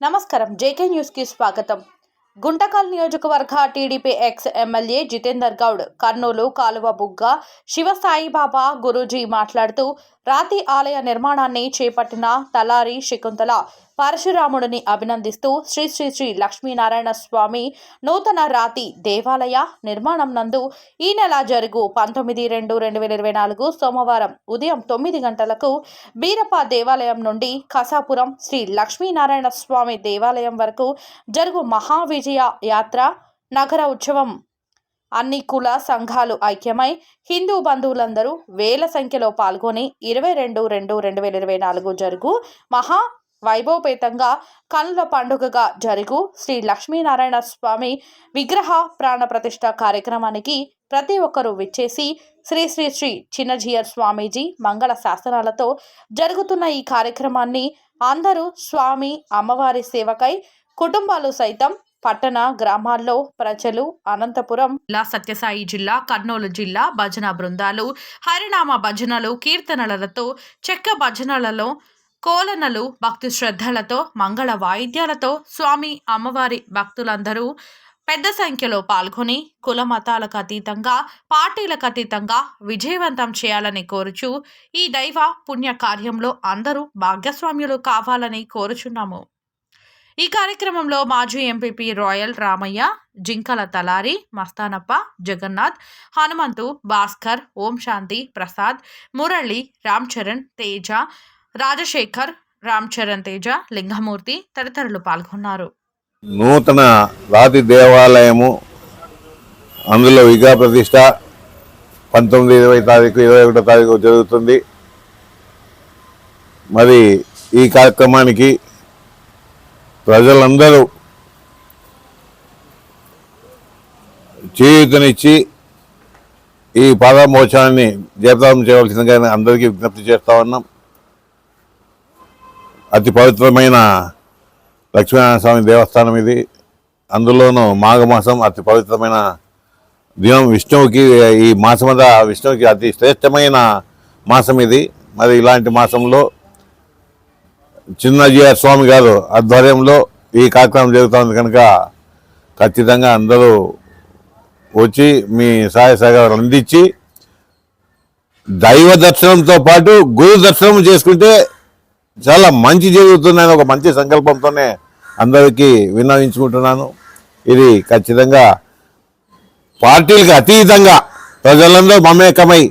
నమస్కారం. జేకే న్యూస్కి స్వాగతం. గుంటకల్ నియోజకవర్గ TDP ex MLA Jitender Goud Kurnool కాలువ బుగ్గ శివ సాయిబాబా గురూజీ మాట్లాడుతూ రాతి ఆలయ నిర్మాణాన్ని చేపట్టిన తలారి శకుంతల పరశురాముడిని అభినందిస్తూ శ్రీ శ్రీ శ్రీ లక్ష్మీనారాయణ స్వామి నూతన రాతి దేవాలయ నిర్మాణం నందు ఈ నెల జరుగు పంతొమ్మిది రెండు రెండు వేల ఇరవై నాలుగు సోమవారం ఉదయం తొమ్మిది గంటలకు బీరప్ప దేవాలయం నుండి కసాపురం శ్రీ లక్ష్మీనారాయణ స్వామి దేవాలయం వరకు జరుగు మహావిజయ యాత్ర నగర ఉత్సవం. అన్ని కుల సంఘాలు ఐక్యమై హిందూ బంధువులందరూ వేల సంఖ్యలో పాల్గొని ఇరవై రెండు రెండు రెండు వేల ఇరవై నాలుగు జరుగు మహా వైభవపేతంగా కనుల పండుగగా జరుగు. శ్రీ లక్ష్మీనారాయణ స్వామి విగ్రహ ప్రాణ ప్రతిష్ట కార్యక్రమానికి ప్రతి ఒక్కరూ విచ్చేసి శ్రీ శ్రీ శ్రీ చిన్నజీయర్ స్వామీజీ మంగళ శాసనాలతో జరుగుతున్న ఈ కార్యక్రమాన్ని అందరూ స్వామి అమ్మవారి సేవకై కుటుంబాలు సైతం పట్టణ గ్రామాల్లో ప్రజలు అనంతపురం జిల్లా సత్యసాయి జిల్లా కర్నూలు జిల్లా భజన బృందాలు హరినామ భజనలు కీర్తనలతో చెక్క భజనలలో కోలనలు భక్తి శ్రద్ధలతో మంగళ వాయిద్యాలతో స్వామి అమ్మవారి భక్తులందరూ పెద్ద సంఖ్యలో పాల్గొని కుల మతాలకు అతీతంగా పార్టీలకు అతీతంగా విజయవంతం చేయాలని కోరుచు ఈ దైవ పుణ్య కార్యంలో అందరూ భాగ్యస్వామ్యులు కావాలని కోరుచున్నాము. ఈ కార్యక్రమంలో మాజీ ఎంపీపీ రాయల్ రామయ్య జింకల తలారి మస్తానప్ప జగన్నాథ్ హనుమంతు భాస్కర్ ఓం శాంతి ప్రసాద్ మురళి రామ్ చరణ్ తేజ రాజశేఖర్ రామ్ చరణ్ తేజ లింగమూర్తి తదితరులు పాల్గొన్నారు. నూతన రాతి దేవాలయము అందులో విగ్రహ ప్రతిష్ట పంతొమ్మిది ఇరవై తారీఖు ఇరవై ఒకటో తారీఖు జరుగుతుంది. మరి ఈ కార్యక్రమానికి ప్రజలందరూ చేయూతనిచ్చి ఈ పాదమోచనాన్ని జయప్రదం చేయవలసిందిగా అందరికీ విజ్ఞప్తి చేస్తా ఉన్నాం. అతి పవిత్రమైన లక్ష్మీనారాయణ స్వామి దేవస్థానం ఇది. అందులోనూ మాఘమాసం అతి పవిత్రమైన దినం. విష్ణువుకి ఈ మాసమంతా విష్ణువుకి అతి శ్రేష్టమైన మాసం ఇది. మరి ఇలాంటి మాసంలో చిన్నజీఆర్ స్వామి గారు ఆధ్వర్యంలో ఈ కార్యక్రమం జరుగుతుంది కనుక ఖచ్చితంగా అందరూ వచ్చి మీ సహాయ సహకారాలు అందించి దైవ దర్శనంతో పాటు గురు దర్శనం చేసుకుంటే చాలా మంచి జరుగుతుందని ఒక మంచి సంకల్పంతోనే అందరికీ విన్నవించుకుంటున్నాను. ఇది ఖచ్చితంగా పార్టీలకు అతీతంగా ప్రజలందరూ మమేకమై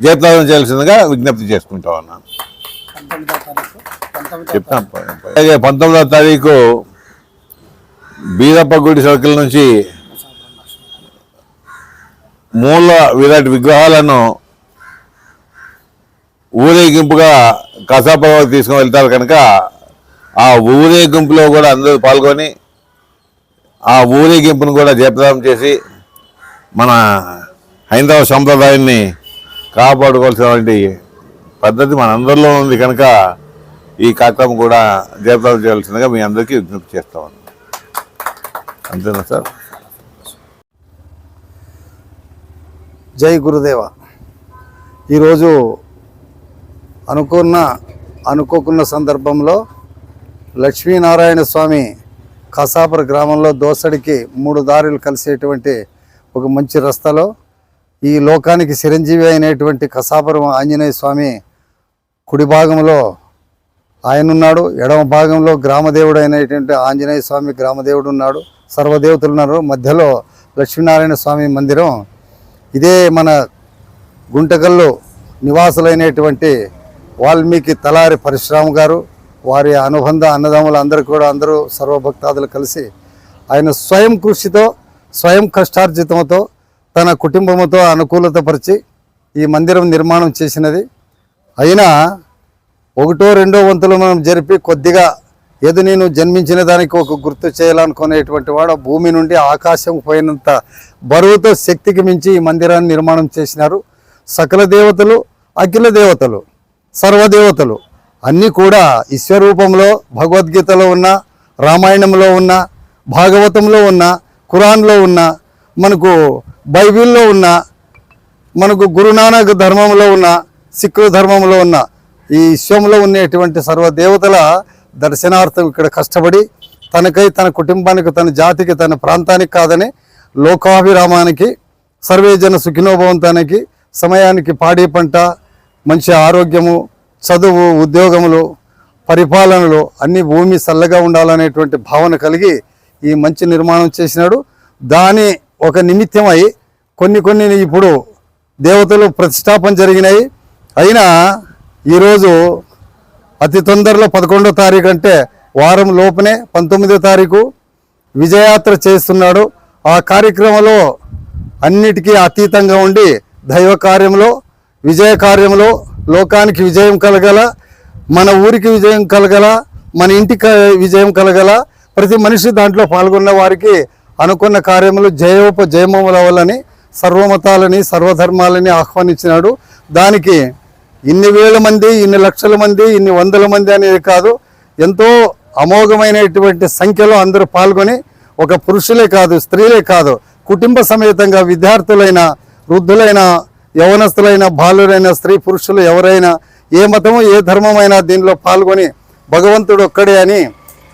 జయప్రదం చేయాల్సిందిగా విజ్ఞప్తి చేసుకుంటా ఉన్నాను. అలాగే పంతొమ్మిదవ తారీఖు బీరప్ప గుడి సర్కిల్ నుంచి మూల విరాట్ విగ్రహాలను ఊరేగింపుగా కసాపురం తీసుకుని వెళ్తారు కనుక ఆ ఊరేగింపులో కూడా అందరూ పాల్గొని ఆ ఊరేగింపును కూడా జయప్రదం చేసి మన హైందవ సంప్రదాయాన్ని కాపాడుకోవాల్సినటువంటి పద్ధతి మన అందరిలో ఉంది కనుక ఈ కార్యక్రమం కూడా జయప్రదం చేయాల్సిందిగా మీ అందరికీ విజ్ఞప్తి చేస్తా ఉన్నాను. అంతేనా సార్? జై గురుదేవ. ఈరోజు అనుకున్న అనుకోకున్న సందర్భంలో లక్ష్మీనారాయణ స్వామి కసాపుర గ్రామంలో దోసడికి మూడు దారులు కలిసేటువంటి ఒక మంచి రస్తాలో ఈ లోకానికి చిరంజీవి అయినటువంటి కసాపురం ఆంజనేయ స్వామి కుడి భాగంలో ఆయన ఉన్నాడు ఎడమ భాగంలో గ్రామదేవుడు అయినటువంటి ఆంజనేయ స్వామి గ్రామదేవుడు ఉన్నాడు. సర్వదేవతలు ఉన్నారు. మధ్యలో లక్ష్మీనారాయణ స్వామి మందిరం. ఇదే మన గుంటకల్లు నివాసులైనటువంటి వాల్మీకి తలారి పరశురామ్ గారు వారి అనుబంధ అన్నదమ్ములు అందరూ కూడా అందరూ సర్వభక్తాదులు కలిసి ఆయన స్వయం కృషితో స్వయం కష్టార్జితంతో తన కుటుంబంతో అనుకూలతపరిచి ఈ మందిరం నిర్మాణం చేసినది. అయినా ఒకటో రెండో వంతులు మనం జరిపి కొద్దిగా ఏదో నేను జన్మించిన దానికి ఒక గుర్తు చేయాలనుకునేటువంటి వాడు భూమి నుండి ఆకాశం పోయినంత బరువుతో శక్తికి మించి ఈ మందిరాన్ని నిర్మాణం చేసినారు. సకల దేవతలు అఖిల దేవతలు సర్వదేవతలు. అన్నీ కూడా ఈశ్వరూపంలో భగవద్గీతలో ఉన్న రామాయణంలో ఉన్న భాగవతంలో ఉన్న ఖురాన్లో ఉన్న మనకు బైబిల్లో ఉన్న మనకు గురునానక్ ధర్మంలో ఉన్న సిక్కు ధర్మంలో ఉన్న ఈ విశ్వంలో ఉండేటువంటి సర్వదేవతల దర్శనార్థం ఇక్కడ కష్టపడి తనకై తన కుటుంబానికి తన జాతికి తన ప్రాంతానికి కాదని లోకాభిరామానికి సర్వేజన సుఖినోభవంతానికి సమయానికి పాడి పంట మంచి ఆరోగ్యము చదువు ఉద్యోగములు పరిపాలనలో అన్ని భూమి చల్లగా ఉండాలనేటువంటి భావన కలిగి ఈ మంచి నిర్మాణం చేసినాడు. దాని ఒక నిమిత్తమై కొన్ని కొన్ని ఇప్పుడు దేవతలు ప్రతిష్టాపన జరిగినాయి. అయినా ఈరోజు అతి తొందరలో పదకొండో తారీఖు అంటే వారం లోపనే పంతొమ్మిదో తారీఖు విజయాత్ర చేస్తున్నాడు. ఆ కార్యక్రమంలో అన్నిటికీ అతీతంగా ఉండి దైవ కార్యంలో విజయ కార్యంలో లోకానికి విజయం కలగల మన ఊరికి విజయం కలగల మన ఇంటికి విజయం కలగల ప్రతి మనిషి దాంట్లో పాల్గొన్న వారికి అనుకున్న కార్యములు జయోప జయమములవలని సర్వమతాలని సర్వధర్మాలని ఆహ్వానించినాడు. దానికి ఇన్ని వేల మంది ఇన్ని లక్షల మంది ఇన్ని వందల మంది అనేది కాదు ఎంతో అమోఘమైనటువంటి సంఖ్యలో అందరూ పాల్గొని ఒక పురుషులే కాదు స్త్రీలే కాదు కుటుంబ సమేతంగా విద్యార్థులైన వృద్ధులైన యవనస్తులైన బాలురైన స్త్రీ పురుషులు ఎవరైనా ఏ మతము ఏ ధర్మమైనా దీనిలో పాల్గొని భగవంతుడు ఒక్కడే అని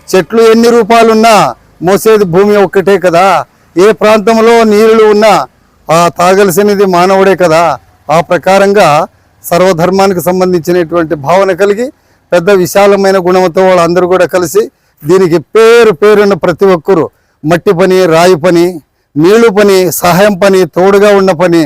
చెట్లు ఎన్ని రూపాలున్నా మోసేది భూమి ఒక్కటే కదా. ఏ ప్రాంతంలో నీళ్ళు ఉన్నా ఆ తాగలసినది మానవుడే కదా. ఆ ప్రకారంగా సర్వధర్మానికి సంబంధించినటువంటి భావన కలిగి పెద్ద విశాలమైన గుణంతో వాళ్ళందరూ కూడా కలిసి దీనికి పేరు పేరున్న ప్రతి ఒక్కరు మట్టి పని రాయి పని నీళ్ళు పని సహాయం పని తోడుగా ఉన్న పని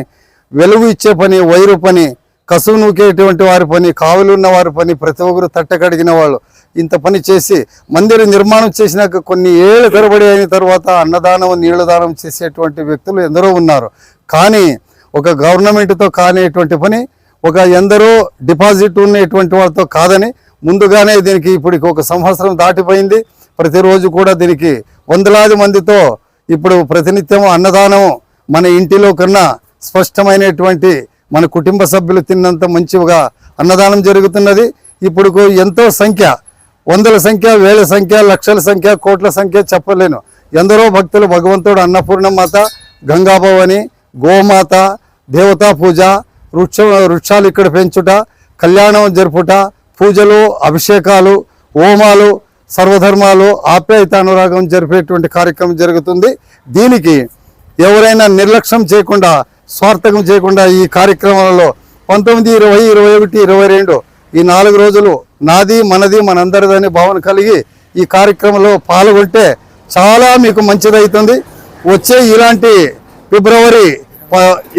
వెలుగు ఇచ్చే పని వైరు పని కసువు నూకేటువంటి వారి పని కావులున్న వారి పని ప్రతి ఒక్కరు తట్టకడిగిన వాళ్ళు. ఇంత పని చేసి మందిర నిర్మాణం చేసినాక కొన్ని ఏళ్ళ తరబడి అయిన తర్వాత అన్నదానం నీళ్ళ దానం చేసేటువంటి వ్యక్తులు ఎందరో ఉన్నారు. కానీ ఒక గవర్నమెంట్తో కానిటువంటి పని ఒక ఎందరో డిపాజిట్ ఉన్నటువంటి వాళ్ళతో కాదని ముందుగానే దీనికి ఇప్పటికి ఒక సంవత్సరం దాటిపోయింది. ప్రతిరోజు కూడా దీనికి వందలాది మందితో ఇప్పుడు ప్రతినిత్యం అన్నదానం మన ఇంటిలో కన్నా స్పష్టమైనటువంటి మన కుటుంబ సభ్యులు తిన్నంత మంచిగా అన్నదానం జరుగుతున్నది. ఇప్పుడు ఎంతో సంఖ్య వందల సంఖ్య వేల సంఖ్య లక్షల సంఖ్య కోట్ల సంఖ్య చెప్పలేను. ఎందరో భక్తులు భగవంతుడు అన్నపూర్ణమాత గంగాభవని గోమాత దేవతా పూజ వృక్ష వృక్షాలు ఇక్కడ పెంచుట కళ్యాణం జరుపుట పూజలు అభిషేకాలు హోమాలు సర్వధర్మాలు ఆప్యాయత అనురాగం జరిపేటువంటి కార్యక్రమం జరుగుతుంది. దీనికి ఎవరైనా నిర్లక్ష్యం చేయకుండా స్వార్థకం చేయకుండా ఈ కార్యక్రమాలలో పంతొమ్మిది ఇరవై ఇరవై ఒకటి ఇరవై రెండు ఈ నాలుగు రోజులు నాది మనది మనందరిదని భావన కలిగి ఈ కార్యక్రమంలో పాల్గొంటే చాలా మీకు మంచిదవుతుంది వచ్చే ఇలాంటి ఫిబ్రవరి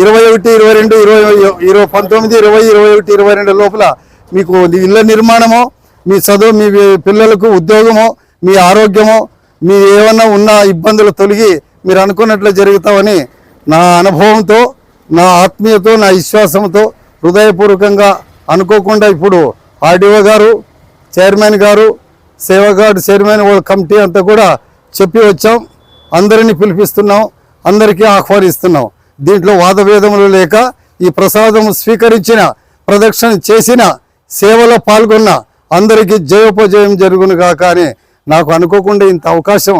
ఇరవై ఒకటి ఇరవై రెండు ఇరవై ఇరవై పంతొమ్మిది ఇరవై ఇరవై ఒకటి ఇరవై రెండు లోపల మీకు ఇళ్ళ నిర్మాణము మీ చదువు మీ పిల్లలకు ఉద్యోగము మీ ఆరోగ్యము మీ ఏమన్నా ఉన్న ఇబ్బందులు తొలగి మీరు అనుకున్నట్లు జరుగుతామని నా అనుభవంతో నా ఆత్మీయతో నా విశ్వాసంతో హృదయపూర్వకంగా అనుకోకుండా ఇప్పుడు ఆర్డీఓ గారు చైర్మన్ గారు సేవగార్డు చైర్మన్ వాళ్ళ కమిటీ అంతా కూడా చెప్పి వచ్చాం. అందరినీ పిలిపిస్తున్నాం. అందరికీ ఆహ్వానిస్తున్నాం. దీంట్లో వాదభేదములు లేక ఈ ప్రసాదం స్వీకరించిన ప్రదక్షిణ చేసిన సేవలో పాల్గొన్న అందరికీ జయోపజయం జరుగును కాక అని నాకు అనుకోకుండా ఇంత అవకాశం.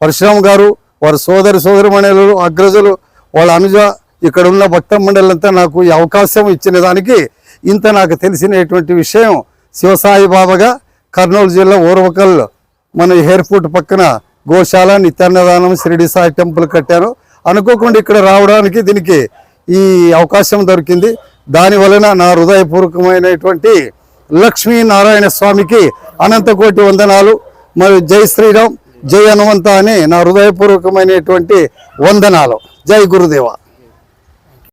పరశురామ్ గారు వారి సోదరి సోదరిమణులు అగ్రజులు వాళ్ళ అనుజ ఇక్కడ ఉన్న భక్త మండలంతా నాకు ఈ అవకాశం ఇచ్చిన దానికి ఇంత నాకు తెలిసినటువంటి విషయం శివసాయి బాబాగా కర్నూలు జిల్లా ఓర్వకల్ మన ఎయిర్పోర్ట్ పక్కన గోశాల నిత్యాన్నదానం షిరిడి సాయి టెంపుల్ కట్టాను అనుకోకుండా ఇక్కడ రావడానికి దీనికి ఈ అవకాశం దొరికింది. దాని వలన నా హృదయపూర్వకమైనటువంటి లక్ష్మీనారాయణ స్వామికి అనంతకోటి వందనాలు. మరియు జై శ్రీరామ్ జై హనుమంత అని నా హృదయపూర్వకమైనటువంటి వందనాలు. జై గురుదేవ.